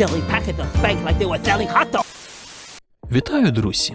silly packets of spank like they were selling hot dogs. Вітаю, друзі!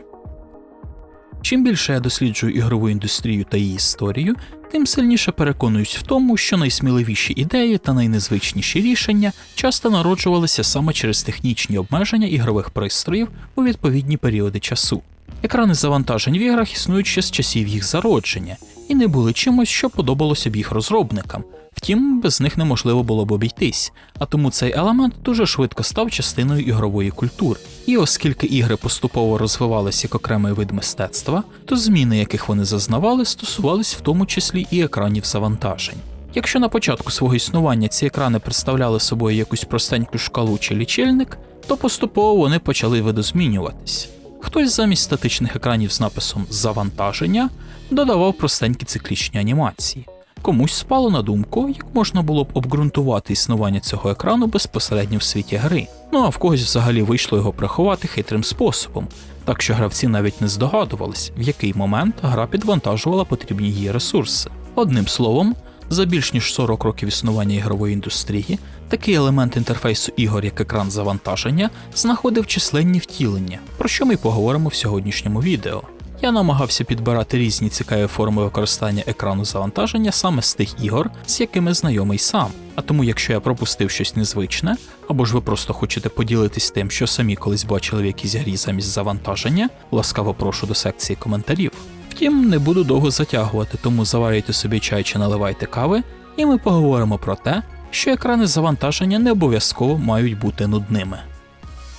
Чим більше я досліджую ігрову індустрію та її історію, тим сильніше переконуюсь в тому, що найсміливіші ідеї та найнезвичніші рішення часто народжувалися саме через технічні обмеження ігрових пристроїв у відповідні періоди часу. Екрани завантажень в іграх існують ще з часів їх зародження і не були чимось, що подобалося б їх розробникам. Втім, без них неможливо було б обійтись, а тому цей елемент дуже швидко став частиною ігрової культури. І оскільки ігри поступово розвивалися як окремий вид мистецтва, то зміни, яких вони зазнавали, стосувались в тому числі і екранів завантажень. Якщо на початку свого існування ці екрани представляли собою якусь простеньку шкалу чи лічильник, то поступово вони почали видозмінюватись. Хтось замість статичних екранів з написом завантаження додавав простенькі циклічні анімації. Комусь спало на думку, як можна було б обґрунтувати існування цього екрану безпосередньо в світі гри. Ну а в когось взагалі вийшло його приховати хитрим способом, так що гравці навіть не здогадувались, в який момент гра підвантажувала потрібні їй ресурси. Одним словом, за більш ніж 40 років існування ігрової індустрії, такий елемент інтерфейсу ігор, як екран завантаження, знаходив численні втілення, про що ми й поговоримо в сьогоднішньому відео. Я намагався підбирати різні цікаві форми використання екрану завантаження саме з тих ігор, з якими знайомий сам. А тому, якщо я пропустив щось незвичне, або ж ви просто хочете поділитись тим, що самі колись бачили в якійсь грі замість завантаження, ласкаво прошу до секції коментарів. Втім, не буду довго затягувати, тому заварюйте собі чай чи наливайте кави, і ми поговоримо про те, що екрани завантаження не обов'язково мають бути нудними.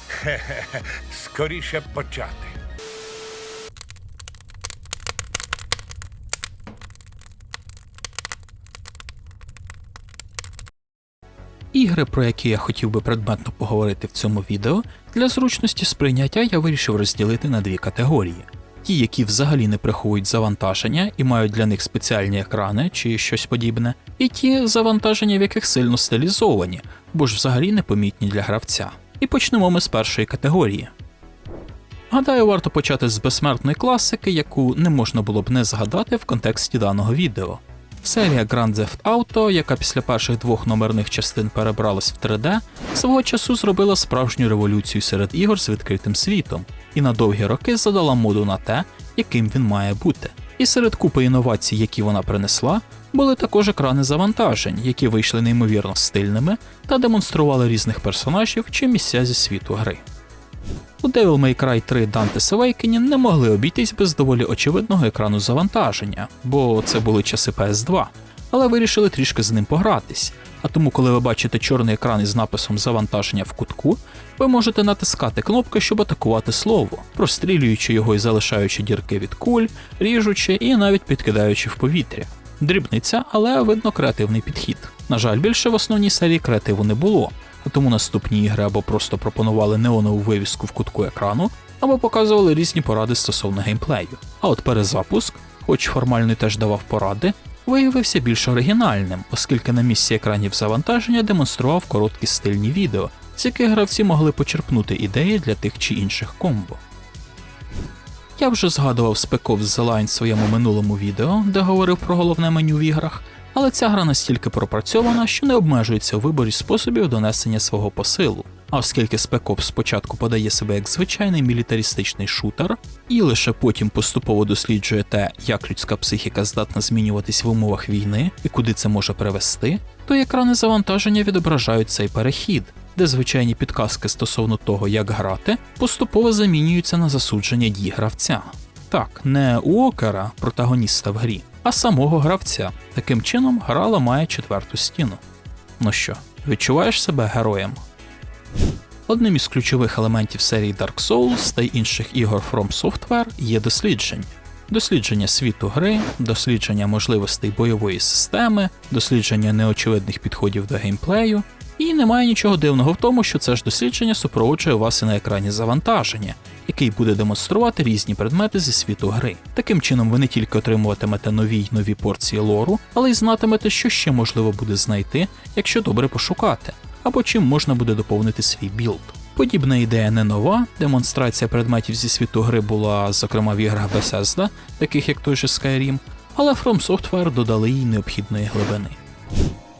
Хе-хе, Скоріше почати. Ігри, про які я хотів би предметно поговорити в цьому відео, для зручності сприйняття я вирішив розділити на дві категорії: ті, які взагалі не приховують завантаження і мають для них спеціальні екрани чи щось подібне, і ті завантаження, в яких сильно стилізовані, бо ж взагалі непомітні для гравця. І почнемо ми з першої категорії. Гадаю, варто почати з безсмертної класики, яку не можна було б не згадати в контексті даного відео. Серія Grand Theft Auto, яка після перших двох номерних частин перебралась в 3D, свого часу зробила справжню революцію серед ігор з відкритим світом і на довгі роки задала моду на те, яким він має бути. І серед купи інновацій, які вона принесла, були також екрани завантажень, які вийшли неймовірно стильними та демонстрували різних персонажів чи місця зі світу гри. У Devil May Cry 3 Dante's Awakening не могли обійтись без доволі очевидного екрану завантаження, бо це були часи PS2, але вирішили трішки з ним погратись. А тому, коли ви бачите чорний екран із написом завантаження в кутку, ви можете натискати кнопки, щоб атакувати слово, прострілюючи його і залишаючи дірки від куль, ріжучи і навіть підкидаючи в повітря. Дрібниця, але видно креативний підхід. На жаль, більше в основній серії креативу не було, тому наступні ігри або просто пропонували неонову вивіску в кутку екрану, або показували різні поради стосовно геймплею. А от перезапуск, хоч формально теж давав поради, виявився більш оригінальним, оскільки на місці екранів завантаження демонстрував короткі стильні відео, з яких гравці могли почерпнути ідеї для тих чи інших комбо. Я вже згадував Spec Ops The Line в своєму минулому відео, де говорив про головне меню в іграх, але ця гра настільки пропрацьована, що не обмежується у виборі способів донесення свого посилу. А оскільки Ops спочатку подає себе як звичайний мілітаристичний шутер, і лише потім поступово досліджує те, як людська психіка здатна змінюватись в умовах війни і куди це може привести, то екрани завантаження відображають цей перехід, де звичайні підказки стосовно того, як грати, поступово замінюються на засудження дій гравця. Так, не Уокера, протагоніста в грі, а самого гравця. Таким чином, гра ламає четверту стіну. Ну що, відчуваєш себе героєм? Одним із ключових елементів серії Dark Souls та й інших ігор From Software є дослідження. Дослідження світу гри, дослідження можливостей бойової системи, дослідження неочевидних підходів до геймплею, і немає нічого дивного в тому, що це ж дослідження супроводжує вас і на екрані завантаження, який буде демонструвати різні предмети зі світу гри. Таким чином, ви не тільки отримуватимете нові й нові порції лору, але й знатимете, що ще можливо буде знайти, якщо добре пошукати, або чим можна буде доповнити свій білд. Подібна ідея не нова. Демонстрація предметів зі світу гри була, зокрема, в іграх Bethesda, таких як той же Skyrim, але From Software додали їй необхідної глибини.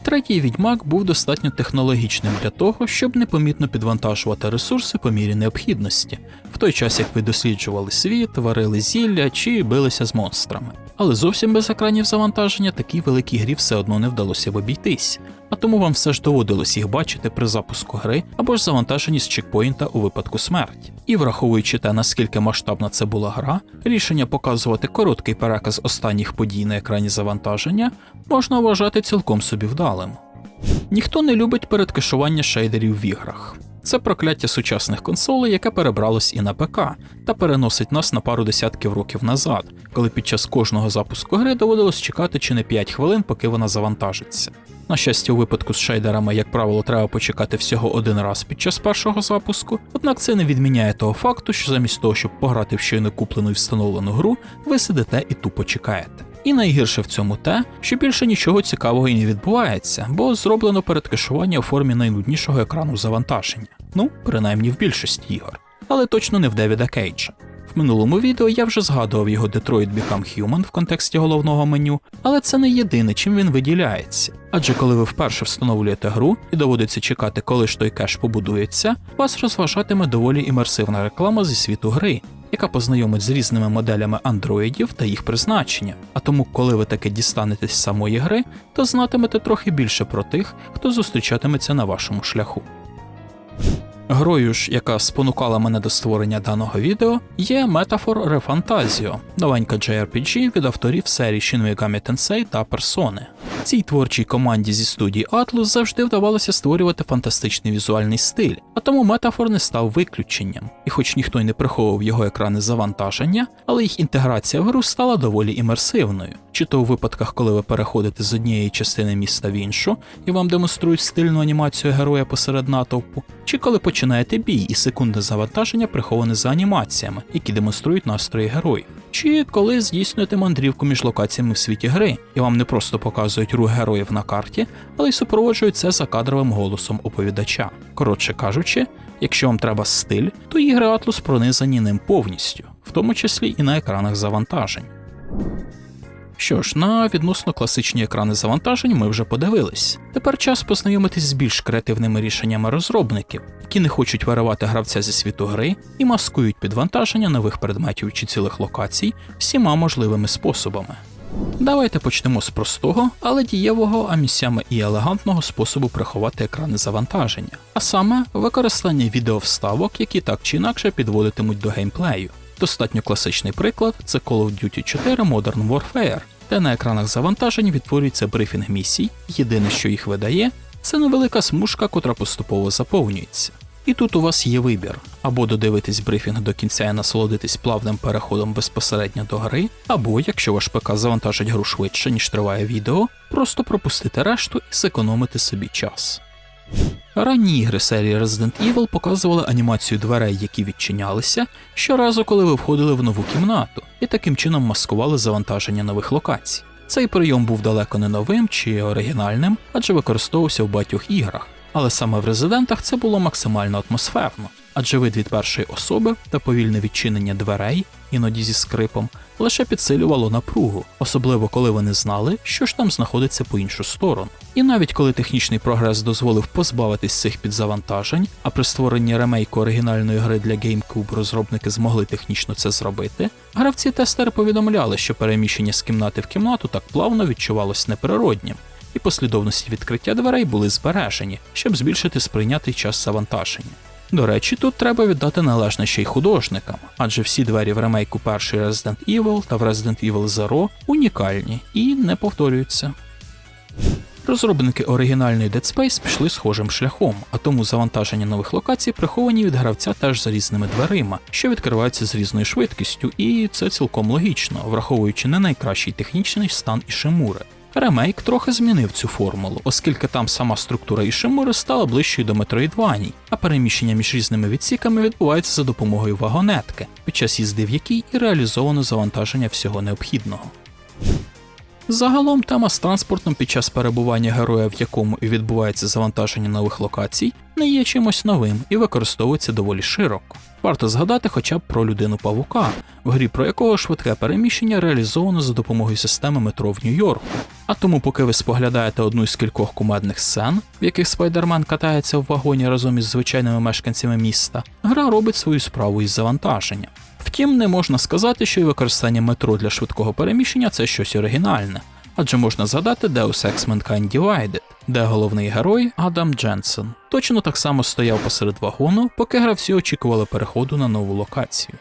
Третій відьмак був достатньо технологічним для того, щоб непомітно підвантажувати ресурси по мірі необхідності, в той час як ви досліджували світ, варили зілля чи билися з монстрами. Але зовсім без екранів завантаження такій великій грі все одно не вдалося б обійтись, а тому вам все ж доводилось їх бачити при запуску гри або ж завантажені з чекпоінта у випадку смерті. І враховуючи те, наскільки масштабна це була гра, рішення показувати короткий переказ останніх подій на екрані завантаження можна вважати цілком собі вдалим. Ніхто не любить передкешування шейдерів в іграх. Це прокляття сучасних консолей, яке перебралось і на ПК, та переносить нас на пару десятків років назад, коли під час кожного запуску гри доводилось чекати чи не 5 хвилин, поки вона завантажиться. На щастя, у випадку з шейдерами, як правило, треба почекати всього один раз під час першого запуску, однак це не відміняє того факту, що замість того, щоб пограти в щойно куплену і встановлену гру, ви сидите і тупо чекаєте. І найгірше в цьому те, що більше нічого цікавого і не відбувається, бо зроблено передкешування у формі найнуднішого екрану завантаження. Ну, принаймні в більшості ігор. Але точно не в Девіда Кейджа. В минулому відео я вже згадував його Detroit Become Human в контексті головного меню, але це не єдине, чим він виділяється. Адже коли ви вперше встановлюєте гру і доводиться чекати, коли ж той кеш побудується, вас розважатиме доволі імерсивна реклама зі світу гри, яка познайомить з різними моделями андроїдів та їх призначення. А тому, коли ви таки дістанетесь з самої гри, то знатимете трохи більше про тих, хто зустрічатиметься на вашому шляху. Грою ж, яка спонукала мене до створення даного відео, є Metaphor Refantasio, новенька JRPG від авторів серії Shin Megami Tensei та Persone. Цій творчій команді зі студії Atlus завжди вдавалося створювати фантастичний візуальний стиль, а тому Metaphor не став виключенням. І хоч ніхто й не приховував його екрани завантаження, але їх інтеграція в гру стала доволі імерсивною. Чи то у випадках, коли ви переходите з однієї частини міста в іншу і вам демонструють стильну анімацію героя посеред натовпу, чи коли починаєте бій і секунди завантаження приховане за анімаціями, які демонструють настрої героїв. Чи коли здійснюєте мандрівку між локаціями в світі гри, і вам не просто показують рух героїв на карті, але й супроводжують це за кадровим голосом оповідача. Коротше кажучи, якщо вам треба стиль, то ігри Atlus пронизані ним повністю, в тому числі і на екранах завантажень. Що ж, на відносно класичні екрани завантажень ми вже подивились. Тепер час познайомитись з більш креативними рішеннями розробників, які не хочуть виривати гравця зі світу гри і маскують підвантаження нових предметів чи цілих локацій всіма можливими способами. Давайте почнемо з простого, але дієвого, а місцями і елегантного способу приховати екрани завантаження, а саме використання відеовставок, які так чи інакше підводитимуть до геймплею. Достатньо класичний приклад це Call of Duty 4 Modern Warfare, де на екранах завантажень відтворюється брифінг місій, єдине, що їх видає, це невелика смужка, котра поступово заповнюється. І тут у вас є вибір: або додивитись брифінг до кінця і насолодитись плавним переходом безпосередньо до гри, або, якщо ваш ПК завантажить гру швидше, ніж триває відео, просто пропустити решту і зекономити собі час. Ранні ігри серії Resident Evil показували анімацію дверей, які відчинялися, щоразу, коли ви входили в нову кімнату, і таким чином маскували завантаження нових локацій. Цей прийом був далеко не новим чи оригінальним, адже використовувався в багатьох іграх, але саме в резидентах це було максимально атмосферно, адже вид від першої особи та повільне відчинення дверей, іноді зі скрипом, лише підсилювало напругу, особливо коли вони знали, що ж там знаходиться по іншу сторону. І навіть коли технічний прогрес дозволив позбавитись цих підзавантажень, а при створенні ремейку оригінальної гри для GameCube розробники змогли технічно це зробити, гравці-тестери повідомляли, що переміщення з кімнати в кімнату так плавно відчувалось неприроднім. І послідовності відкриття дверей були збережені, щоб збільшити сприйнятий час завантаження. До речі, тут треба віддати належне ще й художникам, адже всі двері в ремейку першої Resident Evil та в Resident Evil Zero унікальні і не повторюються. Розробники оригінальної Dead Space пішли схожим шляхом, а тому завантаження нових локацій приховані від гравця теж за різними дверима, що відкриваються з різною швидкістю, і це цілком логічно, враховуючи не найкращий технічний стан Ішимури. Ремейк трохи змінив цю формулу, оскільки там сама структура Ішимури стала ближчою до Metroidvania, а переміщення між різними відсіками відбувається за допомогою вагонетки, під час їзди в якій і реалізовано завантаження всього необхідного. Загалом тема з транспортом під час перебування героя, в якому і відбувається завантаження нових локацій, не є чимось новим і використовується доволі широко. Варто згадати хоча б про людину павука, в грі про якого швидке переміщення реалізовано за допомогою системи метро в Нью-Йорку. А тому, поки ви споглядаєте одну із кількох кумедних сцен, в яких спайдермен катається в вагоні разом із звичайними мешканцями міста, гра робить свою справу із завантаженням. Втім, не можна сказати, що і використання метро для швидкого переміщення це щось оригінальне, адже можна згадати Deus Ex Mankind Divided, де головний герой Адам Дженсен точно так само стояв посеред вагону, поки гравці очікували переходу на нову локацію.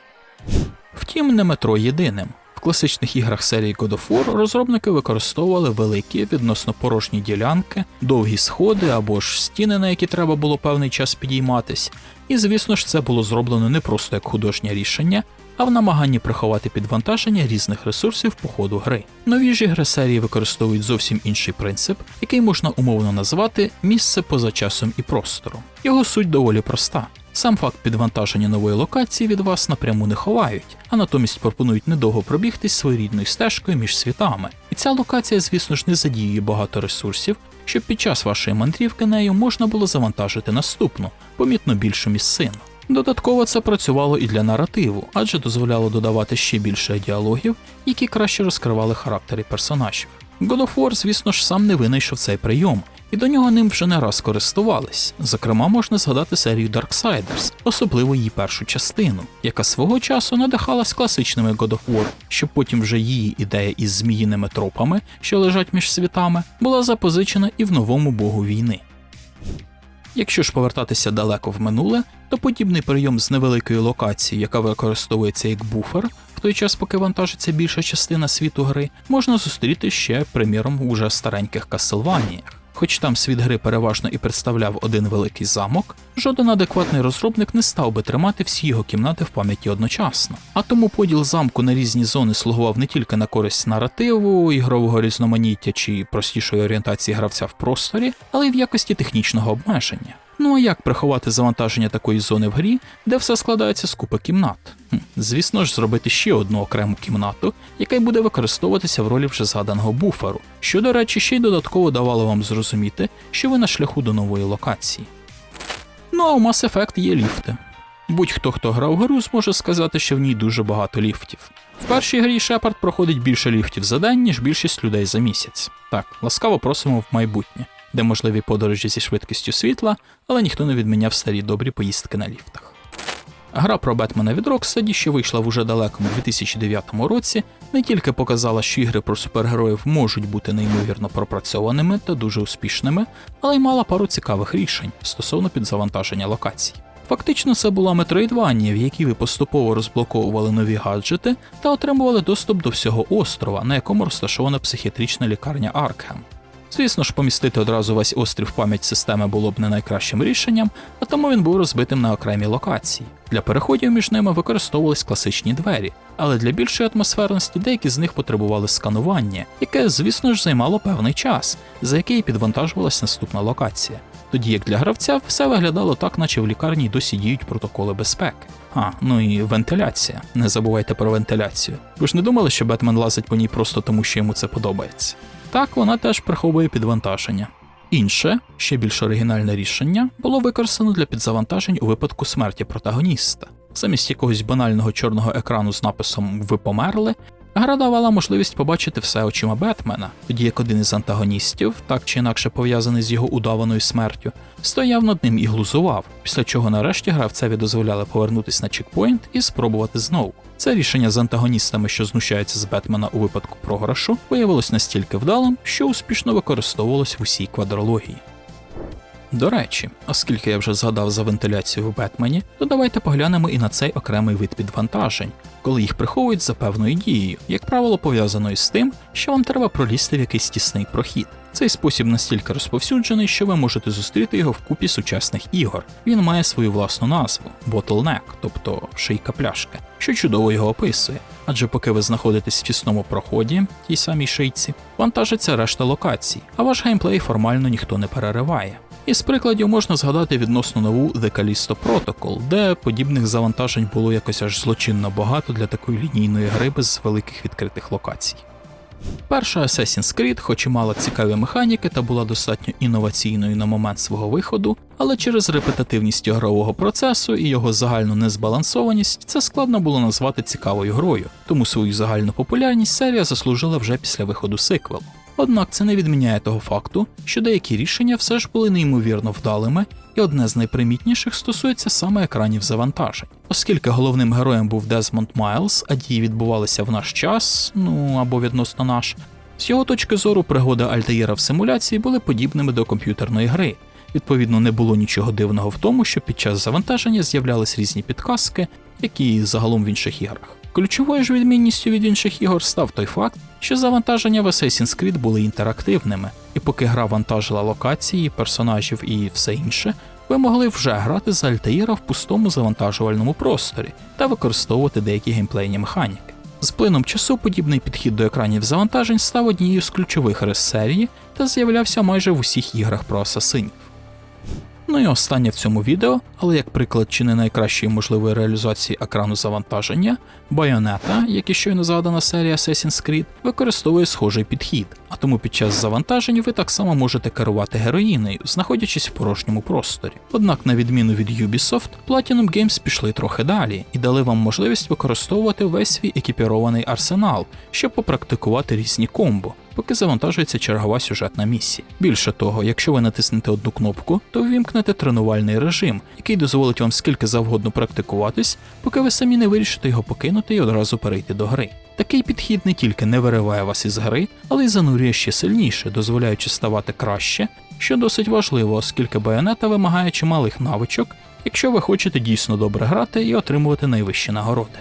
Втім, не метро єдиним. В класичних іграх серії God of War розробники використовували великі відносно порожні ділянки, довгі сходи або ж стіни, на які треба було певний час підійматись. І звісно ж, це було зроблено не просто як художнє рішення, а в намаганні приховати підвантаження різних ресурсів по ходу гри. Нові ж ігри серії використовують зовсім інший принцип, який можна умовно назвати місце поза часом і простором. Його суть доволі проста. Сам факт підвантаження нової локації від вас напряму не ховають, а натомість пропонують недовго пробігтись своєрідною стежкою між світами. І ця локація, звісно ж, не задіює багато ресурсів, щоб під час вашої мандрівки нею можна було завантажити наступну, помітно більшу місцину. Додатково це працювало і для наративу, адже дозволяло додавати ще більше діалогів, які краще розкривали характери персонажів. God of War, звісно ж, сам не винайшов цей прийом, і до нього ним вже не раз користувались. Зокрема, можна згадати серію Darksiders, особливо її першу частину, яка свого часу надихалась класичними God of War, щоб потім вже її ідея із зміїними тропами, що лежать між світами, була запозичена і в новому богу війни. Якщо ж повертатися далеко в минуле, то подібний прийом з невеликої локації, яка використовується як буфер, в той час, поки вантажиться більша частина світу гри, можна зустріти ще, приміром, уже стареньких Кастлваніях. Хоч там світ гри переважно і представляв один великий замок, жоден адекватний розробник не став би тримати всі його кімнати в пам'яті одночасно. А тому поділ замку на різні зони слугував не тільки на користь наративу, ігрового різноманіття чи простішої орієнтації гравця в просторі, але й в якості технічного обмеження. Ну а як приховати завантаження такої зони в грі, де все складається з купи кімнат? Хм, звісно ж, зробити ще одну окрему кімнату, яка й буде використовуватися в ролі вже згаданого буферу, що, до речі, ще й додатково давало вам зрозуміти, що ви на шляху до нової локації. Ну а у Mass Effect є ліфти. Будь-хто, хто грав гру, зможе сказати, що в ній дуже багато ліфтів. В першій грі Шепард проходить більше ліфтів за день, ніж більшість людей за місяць. Так, ласкаво просимо в майбутнє, де можливі подорожі зі швидкістю світла, але ніхто не відміняв старі добрі поїздки на ліфтах. Гра про Бетмена від Rocksteady, що вийшла в уже далекому 2009 році, не тільки показала, що ігри про супергероїв можуть бути неймовірно пропрацьованими та дуже успішними, але й мала пару цікавих рішень стосовно підзавантаження локацій. Фактично, це була метроїдванія, в якій ви поступово розблоковували нові гаджети та отримували доступ до всього острова, на якому розташована психіатрична лікарня Аркхем. Звісно ж, помістити одразу весь острів пам'ять системи було б не найкращим рішенням, а тому він був розбитим на окремі локації. Для переходів між ними використовувались класичні двері, але для більшої атмосферності деякі з них потребували сканування, яке, звісно ж, займало певний час, за який підвантажувалась наступна локація. Тоді як для гравця все виглядало так, наче в лікарні досі діють протоколи безпеки. А, ну і вентиляція. Не забувайте про вентиляцію. Ви ж не думали, що Бетмен лазить по ній просто тому, що йому це подобається? Так, вона теж приховує підвантаження. Інше, ще більш оригінальне рішення, було використано для підзавантажень у випадку смерті протагоніста. Замість якогось банального чорного екрану з написом Ви померли, гра давала можливість побачити все очима Бетмена, тоді як один із антагоністів, так чи інакше пов'язаний з його удаваною смертю, стояв над ним і глузував, після чого нарешті гравцеві дозволяли повернутися на чекпоінт і спробувати знову. Це рішення з антагоністами, що знущаються з Бетмена у випадку програшу, виявилось настільки вдалим, що успішно використовувалось в усій квадрології. До речі, оскільки я вже згадав за вентиляцію в Бетмені, то давайте поглянемо і на цей окремий вид підвантажень, коли їх приховують за певною дією, як правило, пов'язаною з тим, що вам треба пролізти в якийсь тісний прохід. Цей спосіб настільки розповсюджений, що ви можете зустріти його в купі сучасних ігор. Він має свою власну назву Bottleneck, тобто шийка пляшки, що чудово його описує. Адже поки ви знаходитесь в тісному проході, тій самій шийці, вантажиться решта локацій, а ваш геймплей формально ніхто не перериває. Із прикладів можна згадати відносно нову The Callisto Protocol, де подібних завантажень було якось аж злочинно багато для такої лінійної гри без великих відкритих локацій. Перша Assassin's Creed, хоч і мала цікаві механіки та була достатньо інноваційною на момент свого виходу, але через репетативність ігрового процесу і його загальну незбалансованість це складно було назвати цікавою грою, тому свою загальну популярність серія заслужила вже після виходу сиквелу. Однак це не відміняє того факту, що деякі рішення все ж були неймовірно вдалими, і одне з найпримітніших стосується саме екранів завантажень. Оскільки головним героєм був Дезмонд Майлз, а дії відбувалися в наш час, ну або відносно наш, з його точки зору пригоди Альтаїра в симуляції були подібними до комп'ютерної гри. Відповідно, не було нічого дивного в тому, що під час завантаження з'являлись різні підказки, які загалом в інших іграх. Ключовою ж відмінністю від інших ігор став той факт, що завантаження в Assassin's Creed були інтерактивними, і поки гра вантажила локації, персонажів і все інше, ви могли вже грати за Альтаїра в пустому завантажувальному просторі та використовувати деякі геймплейні механіки. З плином часу подібний підхід до екранів завантажень став однією з ключових рис серії та з'являвся майже в усіх іграх про асасинів. Ну і останнє в цьому відео, але як приклад чи не найкращої можливої реалізації екрану завантаження, Bayonetta, як і щойно згадана серія Assassin's Creed, використовує схожий підхід, а тому під час завантажень ви так само можете керувати героїнею, знаходячись в порожньому просторі. Однак, на відміну від Ubisoft, Platinum Games пішли трохи далі і дали вам можливість використовувати весь свій екіпірований арсенал, щоб попрактикувати різні комбо поки завантажується чергова сюжетна місія. Більше того, якщо ви натиснете одну кнопку, то ввімкнете тренувальний режим, який дозволить вам скільки завгодно практикуватись, поки ви самі не вирішите його покинути і одразу перейти до гри. Такий підхід не тільки не вириває вас із гри, але й занурює ще сильніше, дозволяючи ставати краще, що досить важливо, оскільки байонета вимагає чималих навичок, якщо ви хочете дійсно добре грати і отримувати найвищі нагороди.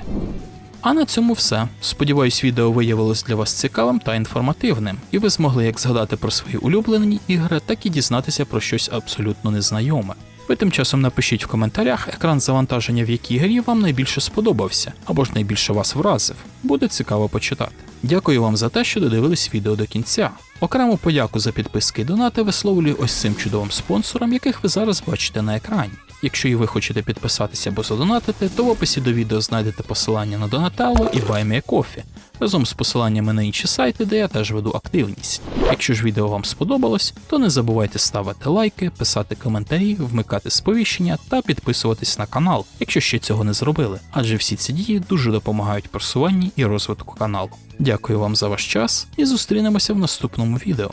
А на цьому все. Сподіваюсь, відео виявилось для вас цікавим та інформативним, і ви змогли як згадати про свої улюблені ігри, так і дізнатися про щось абсолютно незнайоме. Ви тим часом напишіть в коментарях екран завантаження, в якій грі вам найбільше сподобався, або ж найбільше вас вразив. Буде цікаво почитати. Дякую вам за те, що додивились відео до кінця. Окрему подяку за підписки і донати висловлюю ось цим чудовим спонсорам, яких ви зараз бачите на екрані. Якщо і ви хочете підписатися або задонатити, то в описі до відео знайдете посилання на Donatello і BuyMeACoffee, разом з посиланнями на інші сайти, де я теж веду активність. Якщо ж відео вам сподобалось, то не забувайте ставити лайки, писати коментарі, вмикати сповіщення та підписуватись на канал, якщо ще цього не зробили, адже всі ці дії дуже допомагають просуванні і розвитку каналу. Дякую вам за ваш час і зустрінемося в наступному відео.